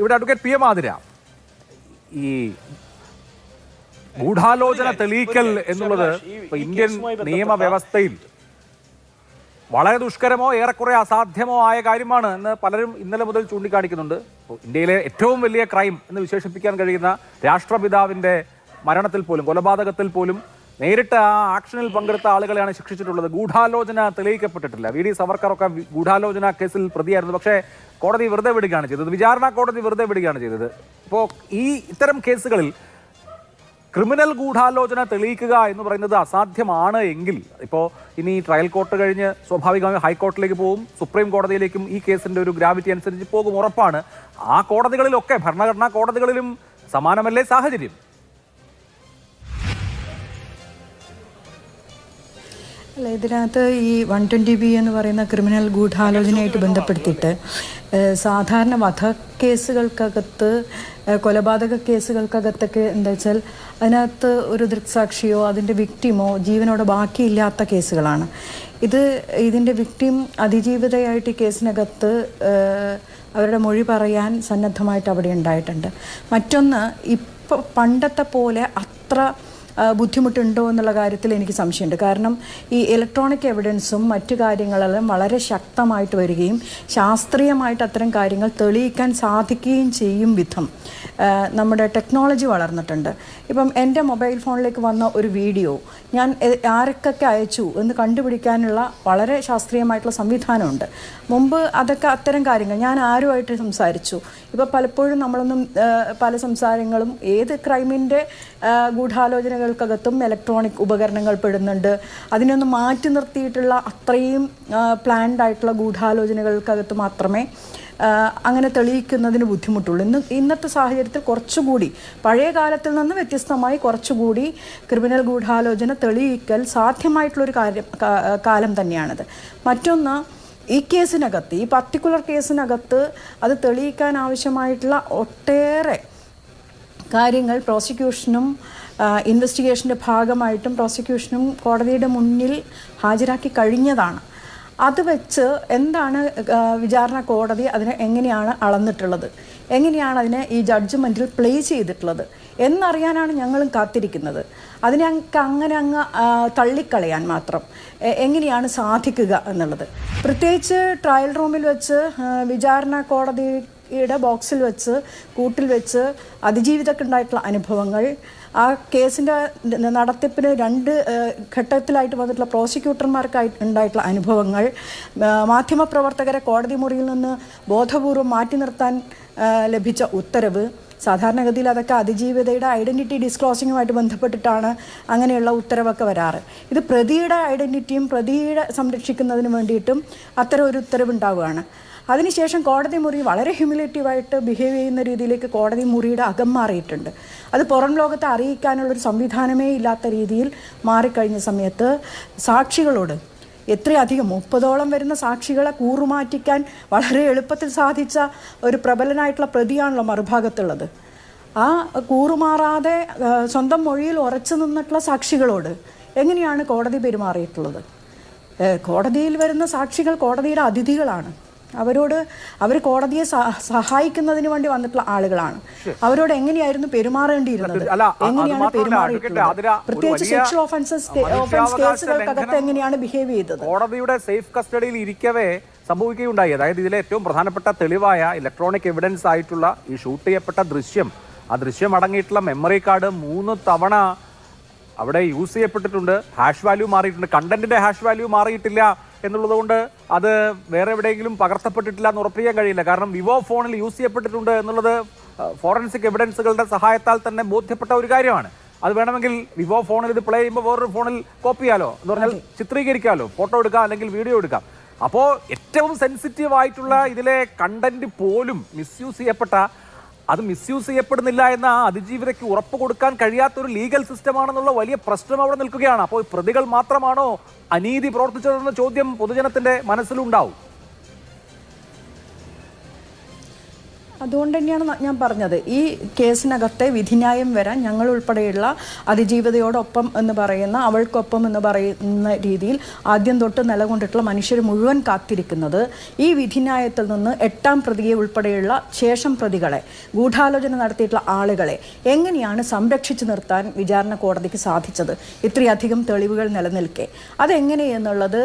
ഇവിടെ advocate P M Athira ഈ ഗൂഢാലോചന തെളിയിക്കൽ എന്നുള്ളത് ഇന്ത്യൻ നിയമവ്യവസ്ഥയിൽ വളരെ ദുഷ്കരമോ ഏറെക്കുറെ അസാധ്യമോ ആയ കാര്യമാണ് എന്ന് പലരും ഇന്നലെ മുതൽ ചൂണ്ടിക്കാണിക്കുന്നുണ്ട്. ഇന്ത്യയിലെ ഏറ്റവും വലിയ ക്രൈം എന്ന് വിശേഷിപ്പിക്കാൻ കഴിയുന്ന രാഷ്ട്രപിതാവിന്റെ മരണത്തിൽ പോലും കൊലപാതകത്തിൽ പോലും നേരിട്ട് ആ ആക്ഷനിൽ പങ്കെടുത്ത ആളുകളെയാണ് ശിക്ഷിച്ചിട്ടുള്ളത്. ഗൂഢാലോചന തെളിയിക്കപ്പെട്ടിട്ടില്ല. വി ഡി സവർക്കറൊക്കെ ഗൂഢാലോചന കേസിൽ പ്രതിയായിരുന്നു. പക്ഷേ കോടതി വെറുതെ വിടുകയാണ് ചെയ്തത്. വിചാരണ കോടതി വെറുതെ വിടുകയാണ് ചെയ്തത്. ഇപ്പോൾ ഈ ഇത്തരം കേസുകളിൽ ക്രിമിനൽ ഗൂഢാലോചന തെളിയിക്കുക എന്ന് പറയുന്നത് അസാധ്യമാണ് എങ്കിൽ ഇപ്പോൾ ഇനി ട്രയൽ കോർട്ട് കഴിഞ്ഞ് സ്വാഭാവികമായും ഹൈക്കോർട്ടിലേക്ക് പോകും സുപ്രീം കോടതിയിലേക്കും ഈ കേസിന്റെ ഒരു ഗ്രാവിറ്റി അനുസരിച്ച് പോകും ഉറപ്പാണ്. ആ കോടതികളിലൊക്കെ ഭരണഘടനാ കോടതികളിലും സമാനമല്ലേ സാഹചര്യം? അല്ല ഇതിനകത്ത് ഈ വൺ ട്വന്റി ബി എന്ന് പറയുന്ന ക്രിമിനൽ ഗൂഢാലോചനയായിട്ട് ബന്ധപ്പെടുത്തിയിട്ട് സാധാരണ വധ കേസുകൾക്കകത്ത് കൊലപാതക കേസുകൾക്കകത്തൊക്കെ എന്താ വെച്ചാൽ അതിനകത്ത് ഒരു ദൃക്സാക്ഷിയോ അതിന്റെ വിക്ടിമോ ജീവനോടെ ബാക്കിയില്ലാത്ത കേസുകളാണ്. ഇത് ഇതിന്റെ വിക്ടിം അതിജീവിതയായിട്ട് ഈ കേസിനകത്ത് അവരുടെ മൊഴി പറയാൻ സന്നദ്ധമായിട്ട് അവിടെ ഉണ്ടായിട്ടുണ്ട്. മറ്റൊന്ന് ഇപ്പോൾ പണ്ടത്തെ പോലെ അത്ര ബുദ്ധിമുട്ടുണ്ടോ എന്നുള്ള കാര്യത്തിൽ എനിക്ക് സംശയമുണ്ട്. കാരണം ഈ ഇലക്ട്രോണിക് എവിഡൻസും മറ്റു കാര്യങ്ങളെല്ലാം വളരെ ശക്തമായിട്ട് വരികയും ശാസ്ത്രീയമായിട്ട് അത്തരം കാര്യങ്ങൾ തെളിയിക്കാൻ സാധിക്കുകയും ചെയ്യും വിധം. നമ്മുടെ ടെക്നോളജി വളർന്നിട്ടുണ്ട്. ഇപ്പം എന്റെ മൊബൈൽ ഫോണിലേക്ക് വന്ന ഒരു വീഡിയോ ഞാൻ ആരൊക്കെ അയച്ചു എന്ന് കണ്ടുപിടിക്കാനുള്ള വളരെ ശാസ്ത്രീയമായിട്ടുള്ള സംവിധാനമുണ്ട്. മുമ്പ് അതൊക്കെ അത്തരം കാര്യങ്ങൾ ഞാൻ ആരുമായിട്ട് സംസാരിച്ചു. ഇപ്പോൾ പലപ്പോഴും നമ്മളൊന്നും പല സംസാരങ്ങളും ഏത് ക്രൈമിന്റെ ഗൂഢാലോചനകൾക്കകത്തും ഇലക്ട്രോണിക് ഉപകരണങ്ങൾ പെടുന്നുണ്ട്. അതിനൊന്ന് മാറ്റി നിർത്തിയിട്ടുള്ള അത്രയും പ്ലാൻഡ് ആയിട്ടുള്ള ഗൂഢാലോചനകൾക്കകത്ത് മാത്രമേ അങ്ങനെ തെളിയിക്കുന്നതിന് ബുദ്ധിമുട്ടുള്ളൂ. ഇന്ന് ഇന്നത്തെ സാഹചര്യത്തിൽ കുറച്ചുകൂടി പഴയ കാലത്തിൽ നിന്ന് വ്യത്യസ്തമായി കുറച്ചുകൂടി ക്രിമിനൽ ഗൂഢാലോചന തെളിയിക്കൽ സാധ്യമായിട്ടുള്ളൊരു കാര്യം കാലം തന്നെയാണിത്. മറ്റൊന്ന് ഈ കേസിനകത്ത് ഈ പർട്ടിക്കുലർ കേസിനകത്ത് അത് തെളിയിക്കാൻ ആവശ്യമായിട്ടുള്ള ഒട്ടേറെ കാര്യങ്ങൾ പ്രോസിക്യൂഷനും ഇൻവെസ്റ്റിഗേഷന്റെ ഭാഗമായിട്ടും പ്രോസിക്യൂഷനും കോടതിയുടെ മുന്നിൽ ഹാജരാക്കി കഴിഞ്ഞതാണ്. അത് വെച്ച് എന്താണ് വിചാരണ കോടതി അതിനെ എങ്ങനെയാണ് അളന്നിട്ടുള്ളത്? എങ്ങനെയാണ് അതിനെ ഈ ജഡ്ജ്മെന്റിൽ പ്ലേ ചെയ്തിട്ടുള്ളത്? എന്നറിയാനാണ് ഞങ്ങളും കാത്തിരിക്കുന്നത്. അതിനെ അങ്ങ് അങ്ങനെ അങ്ങ് തള്ളിക്കളയാൻ മാത്രം. എങ്ങനെയാണ് സാധിക്കുക എന്നുള്ളത്? പ്രത്യേകിച്ച് ട്രയൽ റൂമിൽ വെച്ച് വിചാരണ കോടതി യുടെ ബോക്സിൽ വെച്ച് കൂട്ടിൽ വെച്ച് അതിജീവിതക്കുണ്ടായിട്ടുള്ള അനുഭവങ്ങൾ. ആ കേസിന്റെ നടത്തിപ്പിന് രണ്ട് ഘട്ടത്തിലായിട്ട് വന്നിട്ടുള്ള പ്രോസിക്യൂട്ടർമാർക്കായി ഉണ്ടായിട്ടുള്ള അനുഭവങ്ങൾ. മാധ്യമപ്രവർത്തകരെ കോടതി മുറിയിൽ നിന്ന് ബോധപൂർവം മാറ്റി നിർത്താൻ ലഭിച്ച ഉത്തരവ്. സാധാരണഗതിയിൽ അതൊക്കെ അതിജീവിതയുടെ ഐഡന്റിറ്റി ഡിസ്ക്ലോസിങ്ങുമായിട്ട് ബന്ധപ്പെട്ടിട്ടാണ് അങ്ങനെയുള്ള ഉത്തരവൊക്കെ വരാറ്. ഇത് പ്രതിയുടെ ഐഡന്റിറ്റിയും പ്രതിയുടെ സംരക്ഷിക്കുന്നതിന് വേണ്ടിയിട്ടും അത്തരം ഒരു ഉത്തരവുണ്ടാവുകയാണ്. അതിനുശേഷം കോടതി മുറി വളരെ ഹ്യൂമിലേറ്റീവായിട്ട് ബിഹേവ് ചെയ്യുന്ന രീതിയിലേക്ക് കോടതി മുറിയുടെ അകം മാറിയിട്ടുണ്ട്. അത് പുറം ലോകത്തെ അറിയിക്കാനുള്ളൊരു സംവിധാനമേ ഇല്ലാത്ത രീതിയിൽ മാറിക്കഴിഞ്ഞ സമയത്ത് സാക്ഷികളോട് എത്രയധികം മുപ്പതോളം വരുന്ന സാക്ഷികളെ കൂറുമാറ്റിക്കാൻ വളരെ എളുപ്പത്തിൽ സാധിച്ച ഒരു പ്രബലനായിട്ടുള്ള പ്രതിയാണല്ലോ മറുഭാഗത്തുള്ളത്. ആ കൂറുമാറാതെ സ്വന്തം മൊഴിയിൽ ഉറച്ചു നിന്നിട്ടുള്ള സാക്ഷികളോട് എങ്ങനെയാണ് കോടതി പെരുമാറിയിട്ടുള്ളത്? കോടതിയിൽ വരുന്ന സാക്ഷികൾ കോടതിയുടെ അതിഥികളാണ്. അവരോട് അവർ കോടതിയെ സഹ- സഹായിക്കുന്നതിന് വേണ്ടി വന്നിട്ടുള്ള ആളുകളാണ്. അവരോട് എങ്ങനെയായിരുന്നു പെരുമാറേണ്ടിയിരുന്നത്? എങ്ങനെയാണ് പെരുമാറിയിട്ടുള്ളത്? പ്രത്യേകിച്ച് സെക്ഷൽ ഓഫൻസസ് ഓഫൻസ് കേസുകൾക്കകത്ത് എങ്ങനെയാണ് ബിഹേവ് ചെയ്തത്? കോടതിയുടെ സേഫ് കസ്റ്റഡിയിൽ ഇരിക്കവേ സംഭവിക്കുകയുണ്ടായി. അതായത് ഇതിലെ ഏറ്റവും പ്രധാനപ്പെട്ട തെളിവായ ഇലക്ട്രോണിക് എവിഡൻസ് ആയിട്ടുള്ള ഈ ഷൂട്ട് ചെയ്യപ്പെട്ട ദൃശ്യം ആ ദൃശ്യം അടങ്ങിയിട്ടുള്ള മെമ്മറി കാർഡ് മൂന്ന് തവണ അവിടെ യൂസ് ചെയ്യപ്പെട്ടിട്ടുണ്ട്. ഹാഷ് വാല്യൂ മാറിയിട്ടുണ്ട്. കണ്ടന്റിന്റെ ഹാഷ് വാല്യൂ മാറിയിട്ടില്ല. എന്നുള്ളത് കൊണ്ട് അത് വേറെ എവിടെയെങ്കിലും പകർത്തപ്പെട്ടിട്ടില്ല എന്ന് ഉറപ്പിക്കാൻ കഴിയില്ല. കാരണം വിവോ ഫോണിൽ യൂസ് ചെയ്യപ്പെട്ടിട്ടുണ്ട് എന്നുള്ളത് ഫോറൻസിക് എവിഡൻസുകളുടെ സഹായത്താൽ തന്നെ ബോധ്യപ്പെട്ട ഒരു കാര്യമാണ്. അത് വേണമെങ്കിൽ വിവോ ഫോണിൽ ഇത് പ്ലേ ചെയ്യുമ്പോൾ വേറൊരു ഫോണിൽ കോപ്പി ചെയ്യാലോ എന്ന് പറഞ്ഞാൽ ചിത്രീകരിക്കാമല്ലോ ഫോട്ടോ എടുക്കാം അല്ലെങ്കിൽ വീഡിയോ എടുക്കാം. അപ്പോൾ ഏറ്റവും സെൻസിറ്റീവ് ആയിട്ടുള്ള ഇതിലെ കണ്ടന്റ് പോലും മിസ്യൂസ് ചെയ്യപ്പെട്ട അത് മിസ്യൂസ് ചെയ്യപ്പെടുന്നില്ല എന്ന ആ അതിജീവിതയ്ക്ക് ഉറപ്പ് കൊടുക്കാൻ കഴിയാത്ത ഒരു ലീഗൽ സിസ്റ്റം ആണെന്നുള്ള വലിയ പ്രശ്നം അവിടെ നിൽക്കുകയാണ്. അപ്പോൾ പ്രതികൾ മാത്രമാണോ അനീതി പ്രവർത്തിച്ചതെന്ന ചോദ്യം പൊതുജനത്തിന്റെ മനസ്സിലുണ്ടാവും. അതുകൊണ്ട് തന്നെയാണ് ഞാൻ പറഞ്ഞത്. ഈ കേസിനകത്തെ വിധിന്യായം വരാൻ ഞങ്ങൾ ഉൾപ്പെടെയുള്ള അതിജീവിതയോടൊപ്പം എന്ന് പറയുന്ന അവൾക്കൊപ്പം എന്ന് പറയുന്ന രീതിയിൽ ആദ്യം തൊട്ട് നിലകൊണ്ടിട്ടുള്ള മനുഷ്യർ മുഴുവൻ കാത്തിരിക്കുന്നത് ഈ വിധിന്യായത്തിൽ നിന്ന് എട്ടാം പ്രതിയെ ഉൾപ്പെടെയുള്ള ശേഷം പ്രതികളെ ഗൂഢാലോചന നടത്തിയിട്ടുള്ള ആളുകളെ എങ്ങനെയാണ് സംരക്ഷിച്ചു നിർത്താൻ വിചാരണ കോടതിക്ക് സാധിച്ചത്? ഇത്രയധികം തെളിവുകൾ നിലനിൽക്കെ. അതെങ്ങനെയെന്നുള്ളത്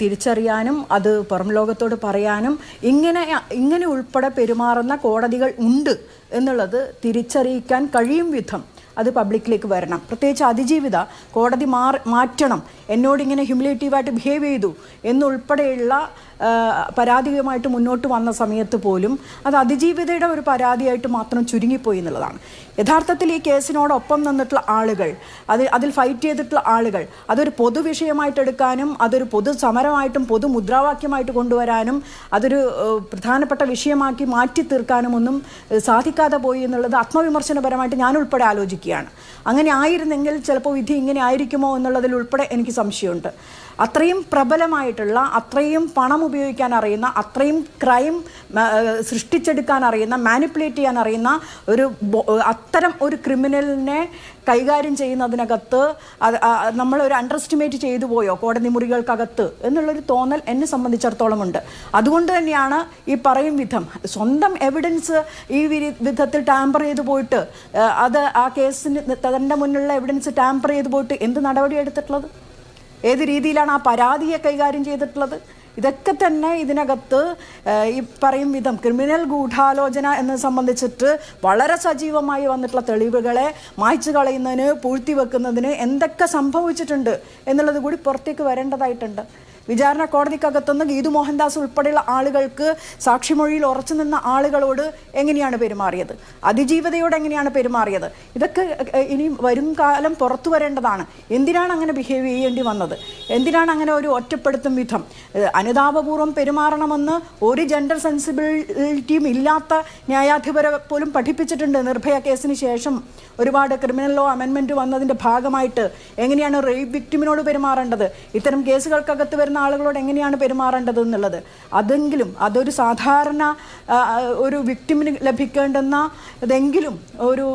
തിരിച്ചറിയാനും അത് പുറം ലോകത്തോട് പറയാനും ഇങ്ങനെ ഇങ്ങനെ ഉൾപ്പെടെ പെരുമാറുന്ന കോടതികൾ ഉണ്ട് എന്നുള്ളത് തിരിച്ചറിയിക്കാൻ കഴിയും വിധം അത് പബ്ലിക്കിലേക്ക് വരണം. പ്രത്യേകിച്ച് അതിജീവിത കോടതി മാറ്റണം. എന്നോടിങ്ങനെ ഹ്യൂമിലേറ്റീവായിട്ട് ബിഹേവ് ചെയ്തു എന്നുൾപ്പെടെയുള്ള പരാതിയുമായിട്ട് മുന്നോട്ട് വന്ന സമയത്ത് പോലും അത് അതിജീവിതയുടെ ഒരു പരാതിയായിട്ട് മാത്രം ചുരുങ്ങിപ്പോയി എന്നുള്ളതാണ്. യഥാർത്ഥത്തിൽ ഈ കേസിനോടൊപ്പം നിന്നിട്ടുള്ള ആളുകൾ അത് അതിൽ ഫൈറ്റ് ചെയ്തിട്ടുള്ള ആളുകൾ അതൊരു പൊതുവിഷയമായിട്ടെടുക്കാനും അതൊരു പൊതു സമരമായിട്ടും പൊതു മുദ്രാവാക്യമായിട്ട് കൊണ്ടുവരാനും അതൊരു പ്രധാനപ്പെട്ട വിഷയമാക്കി മാറ്റി തീർക്കാനും ഒന്നും സാധിക്കാതെ പോയി എന്നുള്ളത് ആത്മവിമർശനപരമായിട്ട് ഞാൻ ഉൾപ്പെടെ ആലോചിക്കുകയാണ്. അങ്ങനെ ആയിരുന്നെങ്കിൽ ചിലപ്പോൾ വിധി ഇങ്ങനെ ആയിരിക്കുമോ എന്നുള്ളതിൽ ഉൾപ്പെടെ എനിക്ക് സംശയമുണ്ട്. അത്രയും പ്രബലമായിട്ടുള്ള അത്രയും പണം ഉപയോഗിക്കാൻ അറിയുന്ന അത്രയും ക്രൈം സൃഷ്ടിച്ചെടുക്കാൻ അറിയുന്ന മാനിപ്പുലേറ്റ് ചെയ്യാൻ അറിയുന്ന ഒരു അത്തരം ഒരു ക്രിമിനലിനെ കൈകാര്യം ചെയ്യുന്നതിനകത്ത് നമ്മൾ ഒരു അണ്ടർ എസ്റ്റിമേറ്റ് ചെയ്തു പോയോ കോടതി മുറികൾക്കകത്ത് എന്നുള്ളൊരു തോന്നൽ എന്നെ സംബന്ധിച്ചിടത്തോളം ഉണ്ട്. അതുകൊണ്ട് തന്നെയാണ് ഈ പറയും വിധം സ്വന്തം എവിഡൻസ് ഈ വിധത്തിൽ ടാമ്പർ ചെയ്തു പോയിട്ട് അത് ആ കേസിന് തന്റെ മുന്നിലുള്ള എവിഡൻസ് ടാമ്പർ ചെയ്തു പോയിട്ട് എന്ത് നടപടി എടുത്തിട്ടുള്ളത്? ഏത് രീതിയിലാണ് ആ പരാതിയെ കൈകാര്യം ചെയ്തിട്ടുള്ളത്? ഇതൊക്കെ തന്നെ ഇതിനകത്ത് ഈ പറയും വിധം ക്രിമിനൽ ഗൂഢാലോചന എന്ന് സംബന്ധിച്ചിട്ട് വളരെ സജീവമായി വന്നിട്ടുള്ള തെളിവുകളെ മായ്ച്ചു കളയുന്നതിന് പൂഴ്ത്തി വെക്കുന്നതിന് എന്തൊക്കെ സംഭവിച്ചിട്ടുണ്ട് എന്നുള്ളത് കൂടി പുറത്തേക്ക് വരേണ്ടതായിട്ടുണ്ട്. വിചാരണ കോടതിക്കകത്തുനിന്ന് ഗീതു മോഹൻദാസ് ഉൾപ്പെടെയുള്ള ആളുകൾക്ക് സാക്ഷിമൊഴിയിൽ ഉറച്ചു നിന്ന ആളുകളോട് എങ്ങനെയാണ് പെരുമാറിയത്? അതിജീവതയോട് എങ്ങനെയാണ് പെരുമാറിയത്? ഇതൊക്കെ ഇനി വരും കാലം പുറത്തു വരേണ്ടതാണ്. എന്തിനാണ് അങ്ങനെ ബിഹേവ് ചെയ്യേണ്ടി വന്നത്? എന്തിനാണ് അങ്ങനെ ഒരു ഒറ്റപ്പെടുത്തും വിധം? അനുതാപപൂർവം പെരുമാറണമെന്ന് ഒരു ജെൻഡർ സെൻസിബിലിറ്റിയും ഇല്ലാത്ത ന്യായാധിപരെ പോലും പഠിപ്പിച്ചിട്ടുണ്ട് നിർഭയ കേസിന് ശേഷം ഒരുപാട് ക്രിമിനൽ ലോ അമെൻമെന്റ് വന്നതിന്റെ ഭാഗമായിട്ട്. എങ്ങനെയാണ് റേപ്പ് വിക്ടിമിനോട് പെരുമാറേണ്ടത്? ഇത്തരം കേസുകൾക്കകത്ത് വരുന്ന ആളുകളോട് എങ്ങനെയാണ് പെരുമാറേണ്ടത് എന്നുള്ളത്? അതെങ്കിലും അതൊരു സാധാരണ ഒരു വിക്ടിമിന് ലഭിക്കേണ്ടുന്ന ഇതെങ്കിലും ഒരു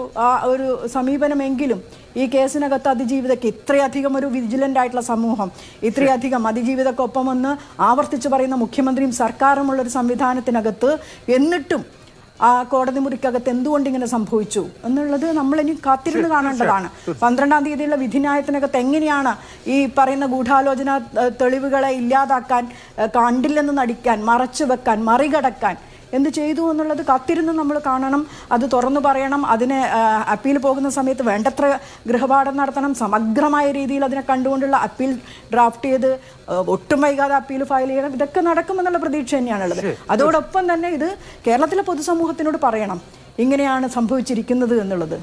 ഒരു സമീപനമെങ്കിലും ഈ കേസിനകത്ത് അതിജീവിതയ്ക്ക് ഇത്രയധികം ഒരു വിജിലന്റ് ആയിട്ടുള്ള സമൂഹം ഇത്രയധികം അതിജീവിതക്കൊപ്പം എന്ന് ആവർത്തിച്ച് പറയുന്ന മുഖ്യമന്ത്രിയും സർക്കാരുമുള്ളൊരു സംവിധാനത്തിനകത്ത് എന്നിട്ടും ആ കോടതി മുറിക്കകത്ത് എന്തുകൊണ്ട് ഇങ്ങനെ സംഭവിച്ചു? എന്നുള്ളത് നമ്മൾ ഇനി കാത്തിരുന്ന് കാണേണ്ടതാണ്. പന്ത്രണ്ടാം തീയതിയുള്ള വിധിന്യായത്തിനകത്ത് എങ്ങനെയാണ് ഈ പറയുന്ന ഗൂഢാലോചന തെളിവുകളെ ഇല്ലാതാക്കാൻ കണ്ടില്ലെന്ന് നടിക്കാൻ മറച്ചു വെക്കാൻ മറികടക്കാൻ എന്ത് ചെയ്തു എന്നുള്ളത് കത്തിരുന്ന് നമ്മൾ കാണണം അത് തുറന്നു പറയണം അതിന് അപ്പീൽ പോകുന്ന സമയത്ത് വേണ്ടത്ര ഗൃഹപാഠം നടത്തണം സമഗ്രമായ രീതിയിൽ അതിനെ കണ്ടുകൊണ്ടുള്ള അപ്പീൽ ഡ്രാഫ്റ്റ് ചെയ്ത് ഒട്ടും വൈകാതെ അപ്പീൽ ഫയൽ ചെയ്യണം ഇതൊക്കെ നടക്കുമെന്നുള്ള പ്രതീക്ഷ തന്നെയാണുള്ളത്. അതോടൊപ്പം തന്നെ ഇത് കേരളത്തിലെ പൊതുസമൂഹത്തിനോട് പറയണം ഇങ്ങനെയാണ് സംഭവിച്ചിരിക്കുന്നത് എന്നുള്ളത്.